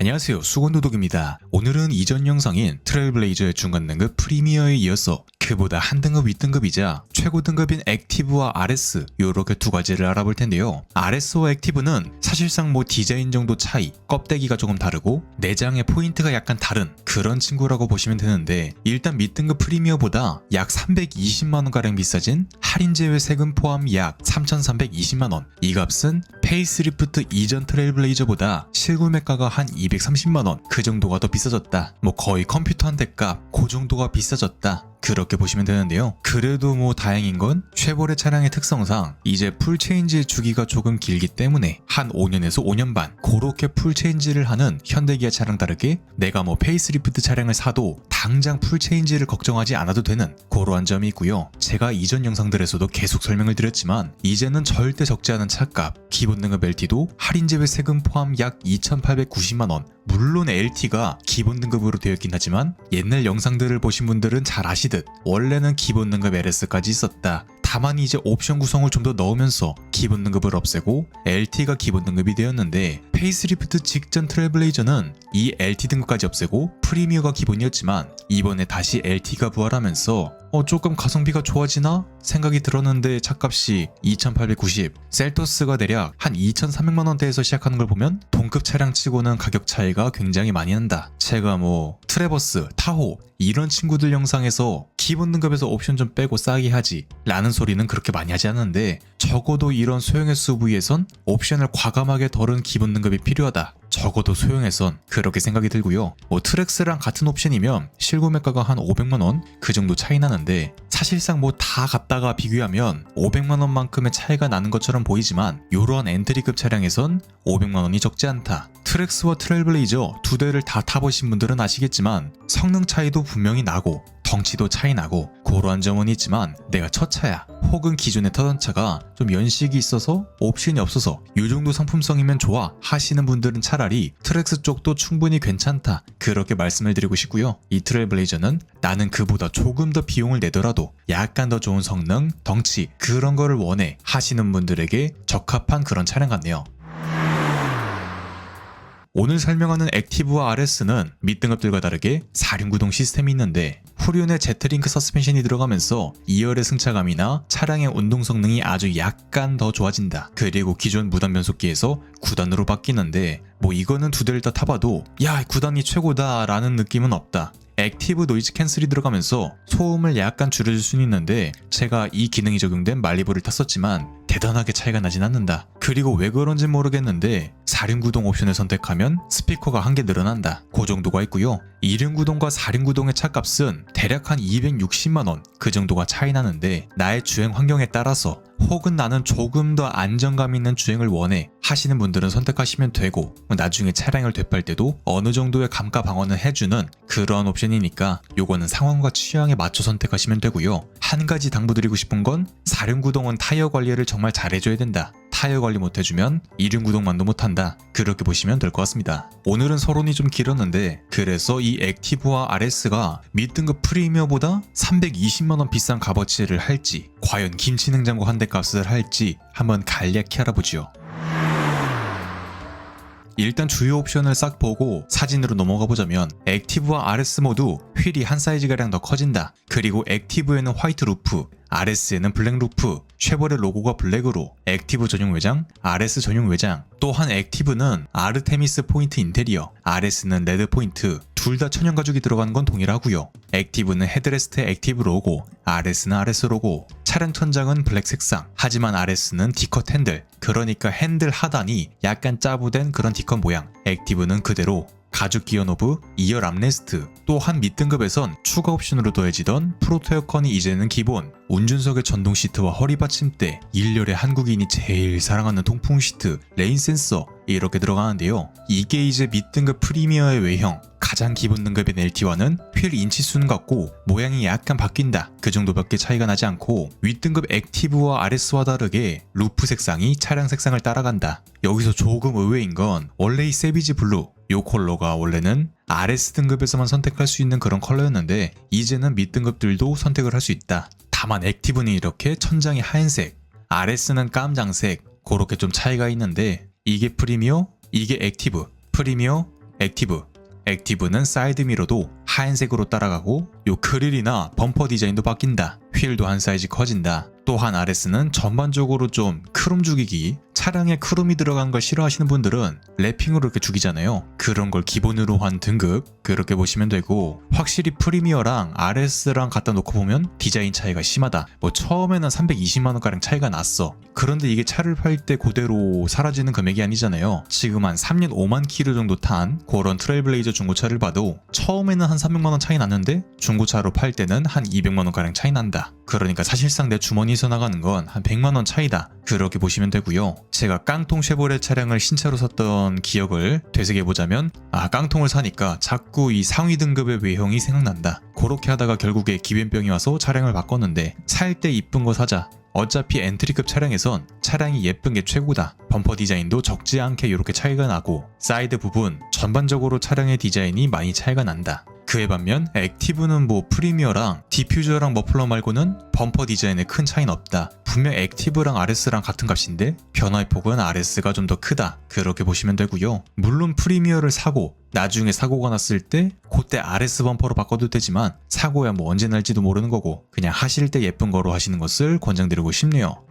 안녕하세요. 수건도독입니다. 오늘은 이전 영상인 트레일블레이저의 중간 등급 프리미어에 이어서 그보다 한 등급 윗등급이자 최고 등급인 액티브와 RS 요렇게 두 가지를 알아볼 텐데요. RS와 액티브는 사실상 뭐 디자인 정도 차이 껍데기가 조금 다르고 내장의 포인트가 약간 다른 그런 친구라고 보시면 되는데 일단 밑등급 프리미어보다 약 320만원가량 비싸진 할인 제외 세금 포함 약 3,320만원. 이 값은 페이스리프트 이전 트레일블레이저보다 실구매가가 한 230만원 그 정도가 더 비싸졌다 뭐 거의 컴퓨터 한 대값 그 정도가 비싸졌다 그렇게 보시면 되는데요. 그래도 뭐 다행인 건 쉐보레 차량의 특성상 이제 풀체인지 주기가 조금 길기 때문에 한 5년에서 5년 반 그렇게 풀체인지를 하는 현대기아 차량 다르게 내가 뭐 페이스리프트 차량을 사도 당장 풀체인지를 걱정하지 않아도 되는 그러한 점이 있고요. 제가 이전 영상들에서도 계속 설명을 드렸지만 이제는 절대 적지 않은 차값 기본 등급 LT도 할인 제외 세금 포함 약 2,890만원 물론 LT가 기본 등급으로 되어 있긴 하지만 옛날 영상들을 보신 분들은 잘 아시듯 원래는 기본 등급 LS까지 있었다. 다만 이제 옵션 구성을 좀 더 넣으면서 기본 등급을 없애고 LT가 기본 등급이 되었는데 페이스리프트 직전 트레블레이저는 이 LT 등급까지 없애고 프리미어가 기본이었지만 이번에 다시 LT가 부활하면서 어 조금 가성비가 좋아지나 생각이 들었는데 차값이 2,890 셀토스가 대략 한 2,300만 원대에서 시작하는 걸 보면 동급 차량 치고는 가격 차이가 굉장히 많이 난다. 제가 뭐 트레버스, 타호 이런 친구들 영상에서 기본 등급에서 옵션 좀 빼고 싸게 하지 라는 소리는 그렇게 많이 하지 않는데 적어도 이런 소형 SUV에선 옵션을 과감하게 덜은 기본 등급이 필요하다. 적어도 소형에선 그렇게 생각이 들고요. 뭐 트렉스랑 같은 옵션이면 실구매가가 한 500만 원 그 정도 차이 나는데 사실상 뭐 다 갖다가 비교하면 500만 원만큼의 차이가 나는 것처럼 보이지만 이러한 엔트리급 차량에선 500만 원이 적지 않다. 트렉스와 트레일블레이저 두 대를 다 타보신 분들은 아시겠지만 성능 차이도 분명히 나고 덩치도 차이 나고 그러한 점은 있지만 내가 첫 차야. 혹은 기존에 타던 차가 좀 연식이 있어서 옵션이 없어서 이 정도 상품성이면 좋아 하시는 분들은 차라리 트렉스 쪽도 충분히 괜찮다. 그렇게 말씀을 드리고 싶고요. 이 트레일블레이저는 나는 그보다 조금 더 비용을 내더라도 약간 더 좋은 성능 덩치 그런 거를 원해 하시는 분들에게 적합한 그런 차량 같네요. 오늘 설명하는 액티브와 RS는 밑등급들과 다르게 4륜 구동 시스템이 있는데 후륜에 제트링크 서스펜션이 들어가면서 2열의 승차감이나 차량의 운동 성능이 아주 약간 더 좋아진다. 그리고 기존 무단 변속기에서 9단으로 바뀌는데 뭐 이거는 두 대를 다 타봐도 야 9단이 최고다 라는 느낌은 없다. 액티브 노이즈 캔슬이 들어가면서 소음을 약간 줄여줄 수는 있는데 제가 이 기능이 적용된 말리부를 탔었지만 대단하게 차이가 나진 않는다. 그리고 왜 그런지 모르겠는데 4륜 구동 옵션을 선택하면 스피커가 한 개 늘어난다. 그 정도가 있고요. 2륜 구동과 4륜 구동의 차값은 대략 한 260만원 그 정도가 차이 나는데 나의 주행 환경에 따라서 혹은 나는 조금 더 안정감 있는 주행을 원해 하시는 분들은 선택하시면 되고 나중에 차량을 되팔 때도 어느 정도의 감가 방어는 해주는 그러한 옵션이니까 요거는 상황과 취향에 맞춰 선택하시면 되고요. 한 가지 당부드리고 싶은 건 4륜 구동은 타이어 관리를 정말 잘해줘야 된다. 타이어 관리 못해주면 2륜 구동만도 못한다. 그렇게 보시면 될 것 같습니다. 오늘은 서론이 좀 길었는데 그래서 이 액티브와 RS가 밑등급 프리미어보다 320만원 비싼 값어치를 할지 과연 김치 냉장고 한 대 값을 할지 한번 간략히 알아보지요. 일단 주요 옵션을 싹 보고 사진으로 넘어가 보자면 액티브와 RS 모두 휠이 한 사이즈가량 더 커진다. 그리고 액티브에는 화이트 루프, RS에는 블랙 루프, 쉐보레 로고가 블랙으로 액티브 전용 외장, RS 전용 외장. 또한 액티브는 아르테미스 포인트 인테리어, RS는 레드 포인트. 둘 다 천연 가죽이 들어간 건 동일하고요. 액티브는 헤드레스트에 액티브 로고, RS는 RS 로고. 차량 천장은 블랙 색상. 하지만 RS는 D컷 핸들. 그러니까 핸들 하단이 약간 짜부된 그런 D컷 모양. 액티브는 그대로 가죽 기어 노브, 2열 암레스트, 또 한 밑등급에선 추가 옵션으로 더해지던 프로토 에어컨이 이제는 기본, 운전석의 전동 시트와 허리 받침대, 1열에 한국인이 제일 사랑하는 통풍 시트, 레인 센서 이렇게 들어가는데요. 이게 이제 밑등급 프리미어의 외형, 가장 기본 등급인 LT와는 휠 인치수는 같고 모양이 약간 바뀐다. 그 정도밖에 차이가 나지 않고 윗등급 액티브와 RS와 다르게 루프 색상이 차량 색상을 따라간다. 여기서 조금 의외인 건 원래 이 세비지 블루 요 컬러가 원래는 RS 등급에서만 선택할 수 있는 그런 컬러였는데 이제는 밑 등급들도 선택을 할 수 있다 다만 액티브는 이렇게 천장이 하얀색 RS는 깜장색 그렇게 좀 차이가 있는데 이게 프리미어 이게 액티브 프리미어 액티브. 액티브는 사이드 미러도 하얀색으로 따라가고 요 그릴이나 범퍼 디자인도 바뀐다. 휠도 한 사이즈 커진다. 또한 RS는 전반적으로 좀 크롬 죽이기, 차량에 크롬이 들어간 걸 싫어하시는 분들은 랩핑으로 이렇게 죽이잖아요. 그런 걸 기본으로 한 등급 그렇게 보시면 되고 확실히 프리미어랑 RS랑 갖다 놓고 보면 디자인 차이가 심하다. 뭐 처음에는 320만 원가량 차이가 났어. 그런데 이게 차를 팔 때 그대로 사라지는 금액이 아니잖아요. 지금 한 3년 5만 킬로 정도 탄 그런 트레일블레이저 중고차를 봐도 처음에는 한 300만 원 차이 났는데 중고차로 팔 때는 한 200만 원가량 차이 난다. 그러니까 사실상 내 주머니에서 나가는 건 한 100만 원 차이다. 그렇게 보시면 되고요. 제가 깡통 쉐보레 차량을 신차로 샀던 기억을 되새겨 보자면 아 깡통을 사니까 자꾸 이 상위 등급의 외형이 생각난다. 그렇게 하다가 결국에 기변병이 와서 차량을 바꿨는데 살 때 이쁜 거 사자. 어차피 엔트리급 차량에선 차량이 예쁜 게 최고다. 범퍼 디자인도 적지 않게 이렇게 차이가 나고 사이드 부분 전반적으로 차량의 디자인이 많이 차이가 난다. 그에 반면 액티브는 뭐 프리미어랑 디퓨저랑 머플러 말고는 범퍼 디자인에 큰 차이는 없다. 분명 액티브랑 RS랑 같은 값인데 변화의 폭은 RS가 좀 더 크다. 그렇게 보시면 되고요. 물론 프리미어를 사고 나중에 사고가 났을 때 그때 RS 범퍼로 바꿔도 되지만 사고야 뭐 언제 날지도 모르는 거고 그냥 하실 때 예쁜 거로 하시는 것을 권장드리고 싶네요.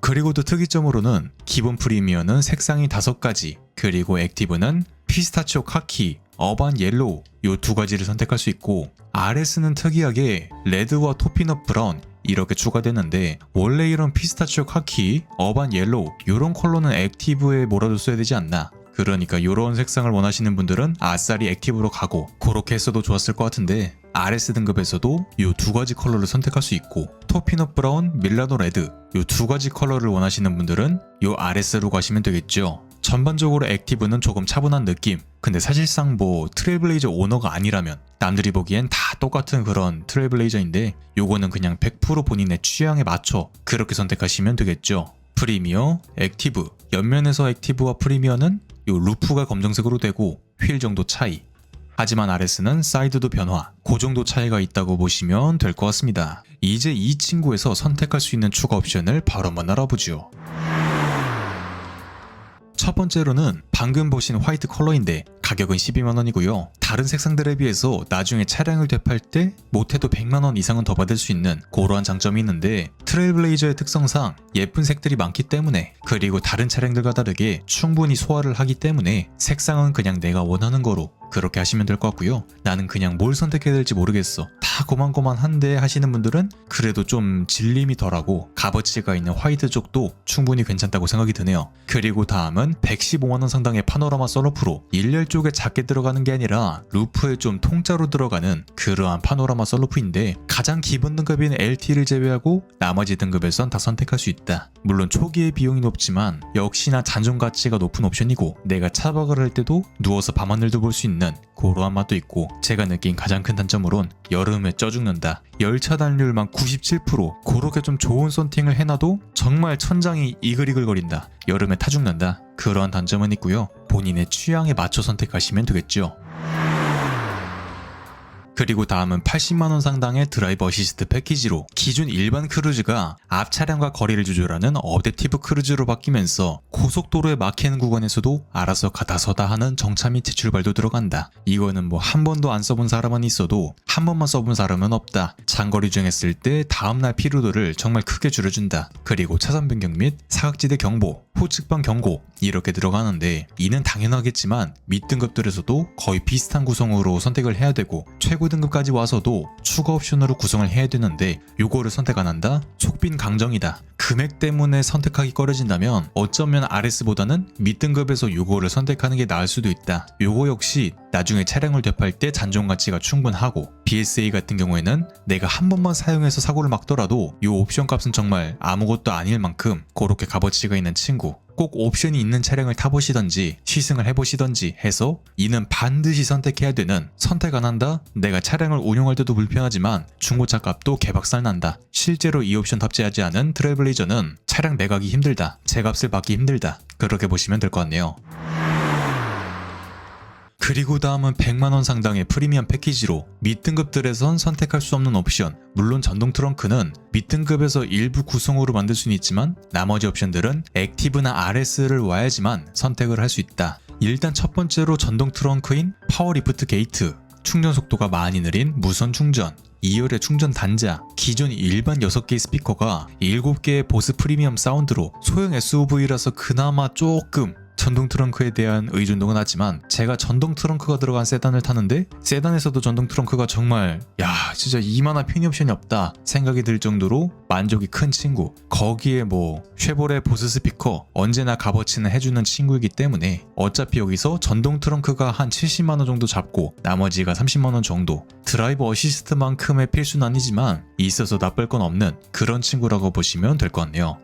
그리고 또 특이점으로는 기본 프리미어는 색상이 다섯 가지, 그리고 액티브는 피스타치오 카키, 어반 옐로우 요 두 가지를 선택할 수 있고 RS는 특이하게 레드와 토피넛 브라운 이렇게 추가되는데 원래 이런 피스타치오 카키, 어반 옐로우 요런 컬러는 액티브에 몰아줬어야 되지 않나 그러니까 요런 색상을 원하시는 분들은 아싸리 액티브로 가고 그렇게 했어도 좋았을 것 같은데 RS 등급에서도 요 두 가지 컬러를 선택할 수 있고 토피넛 브라운, 밀라노 레드 요 두 가지 컬러를 원하시는 분들은 요 RS로 가시면 되겠죠. 전반적으로 액티브는 조금 차분한 느낌. 근데 사실상 뭐 트레블레이저 오너가 아니라면 남들이 보기엔 다 똑같은 그런 트레블레이저인데 요거는 그냥 100% 본인의 취향에 맞춰 그렇게 선택하시면 되겠죠. 프리미어, 액티브. 옆면에서 액티브와 프리미어는 요 루프가 검정색으로 되고 휠 정도 차이. 하지만 RS는 사이드도 변화, 그 정도 차이가 있다고 보시면 될 것 같습니다. 이제 이 친구에서 선택할 수 있는 추가 옵션을 바로 한번 알아보죠. 첫 번째로는 방금 보신 화이트 컬러인데 가격은 12만원이고요. 다른 색상들에 비해서 나중에 차량을 되팔 때 못해도 100만원 이상은 더 받을 수 있는 그러한 장점이 있는데 트레일블레이저의 특성상 예쁜 색들이 많기 때문에 그리고 다른 차량들과 다르게 충분히 소화를 하기 때문에 색상은 그냥 내가 원하는 거로 그렇게 하시면 될 것 같고요. 나는 그냥 뭘 선택해야 될지 모르겠어. 다 고만고만한데 하시는 분들은 그래도 좀 질림이 덜하고 값어치가 있는 화이트 쪽도 충분히 괜찮다고 생각이 드네요. 그리고 다음은 115만원 상당의 파노라마 썬루프로 일렬 쪽에 작게 들어가는 게 아니라 루프에 좀 통짜로 들어가는 그러한 파노라마 썬루프인데 가장 기본 등급인 LT를 제외하고 나머지 등급에선 다 선택할 수 있다. 물론 초기에 비용이 높지만 역시나 잔존 가치가 높은 옵션이고 내가 차박을 할 때도 누워서 밤하늘도 볼 수 있는 그러한 맛도 있고 제가 느낀 가장 큰 단점으론 여름에 쪄 죽는다. 열 차 단률만 97% 그렇게 좀 좋은 썬팅을 해놔도 정말 천장이 이글이글거린다. 여름에 타 죽는다. 그러한 단점은 있고요. 본인의 취향에 맞춰 선택하시면 되겠죠. 그리고 다음은 80만원 상당의 드라이버 어시스트 패키지로 기존 일반 크루즈가 앞 차량과 거리를 조절하는 어댑티브 크루즈로 바뀌면서 고속도로에 막히는 구간에서도 알아서 가다 서다 하는 정차 및 제출발도 들어간다. 이거는 뭐 한 번도 안 써본 사람은 있어도 한 번만 써본 사람은 없다. 장거리 주행했을 때 다음날 피로도를 정말 크게 줄여준다. 그리고 차선 변경 및 사각지대 경보, 후측방 경고 이렇게 들어가는데 이는 당연하겠지만 밑등급들에서도 거의 비슷한 구성으로 선택을 해야 되고 최고 등급까지 와서도 추가 옵션으로 구성을 해야 되는데 요거를 선택 안 한다? 속빈 강정이다. 금액 때문에 선택하기 꺼려진다면 어쩌면 RS보다는 밑등급에서 요거를 선택하는 게 나을 수도 있다. 요거 역시 나중에 차량을 되팔 때 잔존 가치가 충분하고 BSA 같은 경우에는 내가 한 번만 사용해서 사고를 막더라도 요 옵션 값은 정말 아무것도 아닐 만큼 그렇게 값어치가 있는 친구 꼭 옵션이 있는 차량을 타보시던지 시승을 해보시던지 해서 이는 반드시 선택해야 되는 선택 안 한다? 내가 차량을 운용할 때도 불편하지만 중고차 값도 개박살 난다. 실제로 이 옵션 탑재하지 않은 트레블레이저는 차량 매각이 힘들다. 제값을 받기 힘들다. 그렇게 보시면 될 것 같네요. 그리고 다음은 100만원 상당의 프리미엄 패키지로 밑등급들에선 선택할 수 없는 옵션. 물론 전동 트렁크는 밑등급에서 일부 구성으로 만들 수는 있지만 나머지 옵션들은 액티브나 RS를 와야지만 선택을 할 수 있다. 일단 첫 번째로 전동 트렁크인 파워 리프트 게이트, 충전 속도가 많이 느린 무선 충전, 2열의 충전 단자, 기존 일반 6개의 스피커가 7개의 보스 프리미엄 사운드로 소형 SUV라서 그나마 조금 전동 트렁크에 대한 의존도가 낮지만 제가 전동 트렁크가 들어간 세단을 타는데 세단에서도 전동 트렁크가 정말 야 진짜 이만한 편의 옵션이 없다 생각이 들 정도로 만족이 큰 친구. 거기에 뭐 쉐보레 보스 스피커 언제나 값어치는 해주는 친구이기 때문에 어차피 여기서 전동 트렁크가 한 70만원 정도 잡고 나머지가 30만원 정도 드라이버 어시스트만큼의 필수는 아니지만 있어서 나쁠 건 없는 그런 친구라고 보시면 될 것 같네요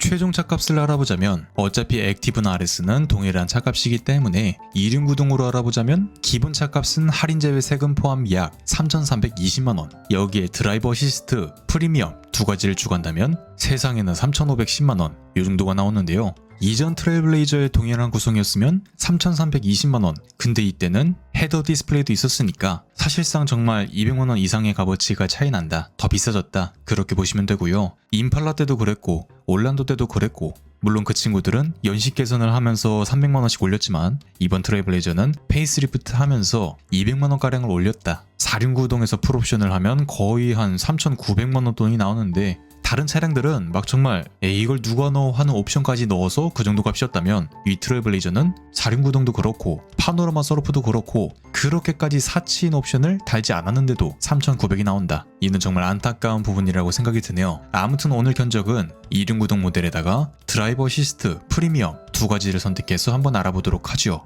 최종 차값을 알아보자면 어차피 액티브나 RS는 동일한 차값이기 때문에 2륜 구동으로 알아보자면 기본 차값은 할인 제외 세금 포함 약 3,320만원. 여기에 드라이버 어시스트, 프리미엄 두 가지를 추가한다면 세상에는 3,510만원. 이 정도가 나오는데요 이전 트레일블레이저의 동일한 구성이었으면 3,320만원. 근데 이때는 헤더 디스플레이도 있었으니까 사실상 정말 200만원 이상의 값어치가 차이 난다. 더 비싸졌다. 그렇게 보시면 되고요. 임팔라 때도 그랬고 올란도 때도 그랬고 물론 그 친구들은 연식 개선을 하면서 300만원씩 올렸지만 이번 트레이블레이저는 페이스리프트 하면서 200만원가량을 올렸다. 4륜구동에서 풀옵션을 하면 거의 한 3,900만원 돈이 나오는데 다른 차량들은 막 정말 에이 이걸 누가 넣어 하는 옵션까지 넣어서 그 정도 값이었다면 이 트레블레이저는 4륜 구동도 그렇고 파노라마 서루프도 그렇고 그렇게까지 사치인 옵션을 달지 않았는데도 3,900이 나온다. 이는 정말 안타까운 부분이라고 생각이 드네요. 아무튼 오늘 견적은 2륜 구동 모델에다가 드라이버 어시스트, 프리미엄 두 가지를 선택해서 한번 알아보도록 하죠.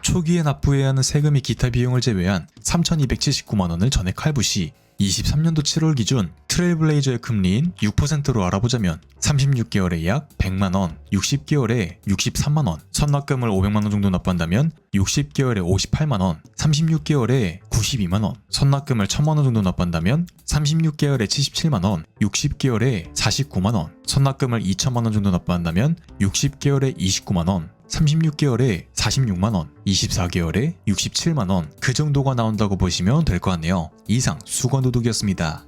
초기에 납부해야 하는 세금이 기타 비용을 제외한 3,279만 원을 전액 할부 시 23년도 7월 기준 트레일블레이저의 금리인 6%로 알아보자면 36개월에 약 100만 원, 60개월에 63만 원, 선납금을 500만 원 정도 납부한다면 60개월에 58만 원, 36개월에 92만 원, 선납금을 1000만 원 정도 납부한다면 36개월에 77만 원, 60개월에 49만 원, 선납금을 2천만 원 정도 납부한다면 60개월에 29만 원, 36개월에 46만원, 24개월에 67만원, 그 정도가 나온다고 보시면 될 것 같네요. 이상 수건도둑이었습니다.